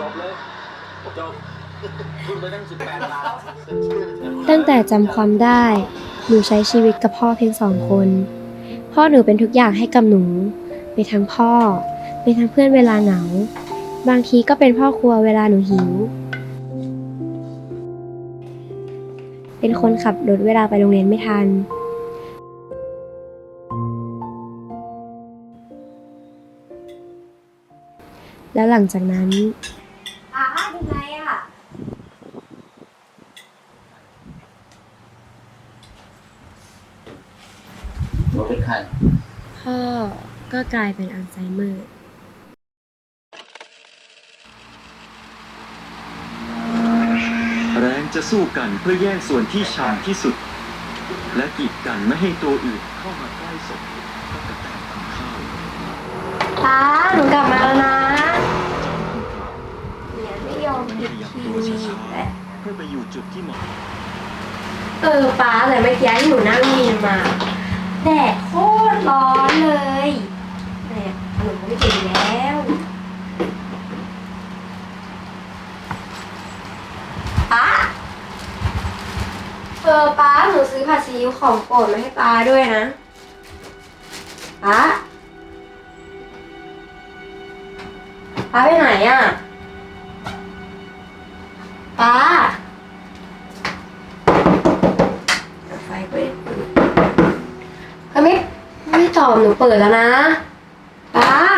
จบเลยจบคุณไปตั้งสิบแปดล้านตั้งแต่จำความได้ หนูใช้ชีวิตกับพ่อเพียงสองคน พ่อหนูเป็นทุกอย่างให้กับหนู เป็นทั้งพ่อ เป็นทั้งเพื่อนเวลาเหงา บางทีก็เป็นพ่อครัวเวลาหนูหิว เป็นคนขับรถเวลาไปโรงเรียนไม่ทัน แล้วหลังจากนั้นอ้าเป็นไรอะรถเป็นใครพ่อก็กลายเป็นอัลไซเมอร์ แรงจะสู้กันเพื่อแย่งส่วนที่ชันที่สุด และกีดกันไม่ให้ตัวอื่นเข้ามาใกล้ศพก็กระแตกทำข้าวป้าหนูกลับมาแล้วนะ จำคุณกล่าว เนี่ยไม่ยอม ไม่ ผิด ขยับ ที ตัวช้าแต่ๆเพื่อไปอยู่จุดที่เหมาะเออป้าแต่เมื่อกี้ที่หนูนั่งวินมาแดดโคตรร้อนเลยแดดหนูไม่กินแล้วป้าเออป้าหนูซื้อผัดซีอิ๊วของโปรดมาให้ป้าด้วยนะป้าป้าไปไหนอะ หนูเปิดแล้วนะป้าป้า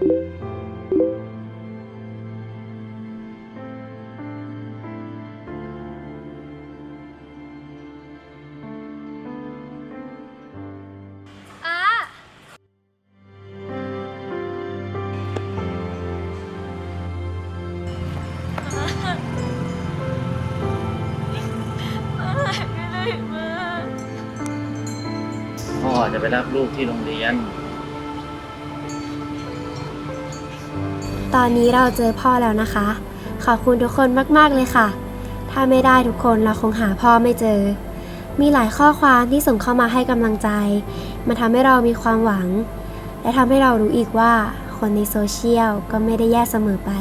อะพ่อจะไปรับลูกที่โรงเรียน ตอนนี้เราเจอพ่อแล้วนะคะ ขอบคุณทุกคนมาก ๆ เลยค่ะ ถ้าไม่ได้ทุกคนเราคงหาพ่อไม่เจอ มีหลายข้อความที่ส่งเข้ามาให้กำลังใจ มันทำให้เรามีความหวัง และทำให้เรารู้อีกว่าคนในโซเชียลก็ไม่ได้แย่เสมอไป